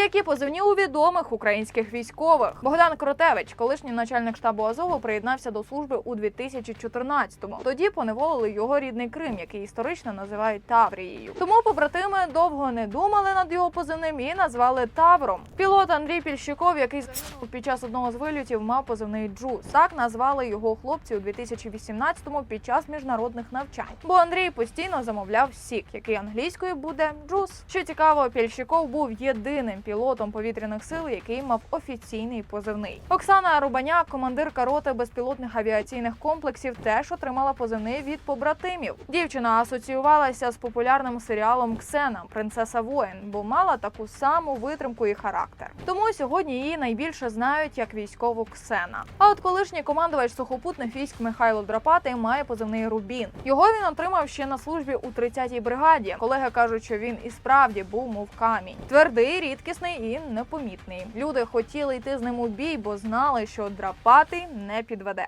Які позивні у відомих українських військових Богдан Кротевич, колишній начальник штабу Азову, приєднався до служби у 2014-му. Тоді поневолили його рідний Крим, який історично називають Таврією. Тому побратими довго не думали над його позивним і назвали Тавром. Пілот Андрій Пільщиков, який загинув під час одного з вильотів, мав позивний Джус. Так назвали його хлопці у 2018-му під час міжнародних навчань. Бо Андрій постійно замовляв сік, який англійською буде джус. Що цікаво, Пільщиков був єдиним пілотом повітряних сил, який мав офіційний позивний. Оксана Рубаняк, командирка роти безпілотних авіаційних комплексів, теж отримала позивний від побратимів. Дівчина асоціювалася з популярним серіалом Ксена Принцеса воїн, бо мала таку саму витримку і характер. Тому сьогодні її найбільше знають як військову Ксена. А от колишній командувач сухопутних військ Михайло Драпатий має позивний Рубін. Його він отримав ще на службі у 30-й бригаді. Колеги кажуть, що він і справді був мов камінь, твердий, рідкісний і непомітний. Люди хотіли йти з ним у бій, бо знали, що драпати не підведе.